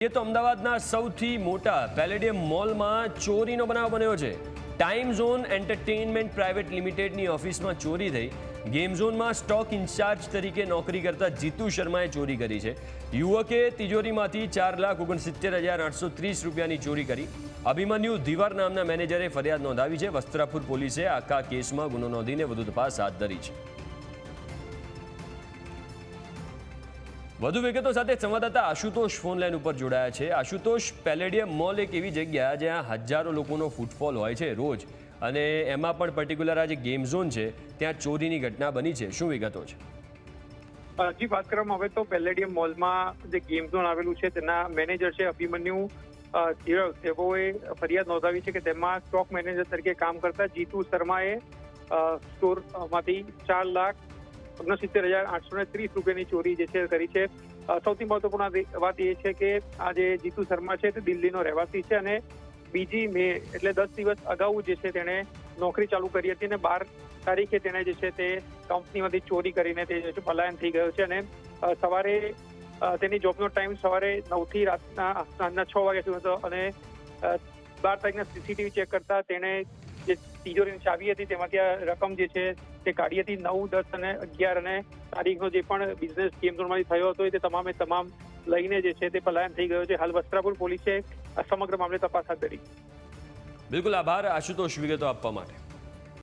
એ તો અમદાવાદના સૌથી મોટા પેલેડિયમ મોલમાં ચોરીનો બનાવ બન્યો છે. ટાઈમ ઝોન એન્ટરટેઇનમેન્ટ પ્રાઇવેટ લિમિટેડની ઓફિસમાં ચોરી થઈ. ગેમ ઝોનમાં સ્ટોક ઇન્ચાર્જ તરીકે નોકરી કરતા જીતુ શર્માએ ચોરી કરી છે. યુવકે તિજોરીમાંથી ચાર લાખ ઓગણસિત્તેર હજાર આઠસો ત્રીસ રૂપિયાની ચોરી કરી. અભિમન્યુ ધીવર નામના મેનેજરે ફરિયાદ નોંધાવી છે. વસ્ત્રાપુર પોલીસે આખા કેસમાં ગુનો નોંધીને વધુ તપાસ હાથ ધરી છે. વધુ વિગતો સાથે સંવાદદાતા આશુતોષ ફોન લાઈન ઉપર જોડાયા છે. આશુતોષ પેલેડિયમ મોલ એક એવી જગ્યા જ્યાં હજારો લોકોનો ફૂટફોલ હોય છે રોજ. અને એમાં પણ પર્ટિક્યુલર આ જે ગેમ ઝોન છે ત્યાં ચોરીની ઘટના બની છે. શું વિગતો છે? જી વાત કરવામાં આવે તો પેલેડિયમ મોલમાં જે ગેમ ઝોન આવેલું છે તેના મેનેજર છે અભિમન્યુ અ, ધીરવ તેઓએ ફરિયાદ નોંધાવી છે કે તેમાં સ્ટોક મેનેજર તરીકે કામ કરતા જીતુ શર્માએ સ્ટોરમાંથી ચાર લાખ ઓગણસિત્તેર હજાર આઠસો ને ત્રીસ રૂપિયાની ચોરી જે છે કરી છે. સૌથી મહત્વપૂર્ણ વાત એ છે કે આ જે જીતુ શર્મા છે તે દિલ્હીનો રહેવાસી છે અને બીજી મે, એટલે દસ દિવસ અગાઉ જે છે તેણે નોકરી ચાલુ કરી હતી અને બાર તારીખે તેણે જે છે તે કંપનીમાંથી ચોરી કરીને તે જે છે પલાયન થઈ ગયો છે અને સવારે તેની જોબનો ટાઈમ સવારે નવથી રાતના, સાંજના છ વાગ્યા સુધી હતો અને બાર તારીખના સીસીટીવી ચેક કરતા તેણે જે તિજોરીની ચાવી હતી તેમાંથી આ રકમ જે છે તે કાઢી હતી નવ, દસ અને અગિયાર અને તારીખનો જે પણ બિઝનેસ ગેમ ઝોનમાંથી થયો હતો તે તમામે તમામ લઈને જે છે તે પલાયન થઈ ગયો છે. હાલ વસ્ત્રાપુર પોલીસે સમગ્ર મામલે તપાસ હાથ ધરી. બિલકુલ આભાર. આશુતોષ વિગતો આપવા માટે.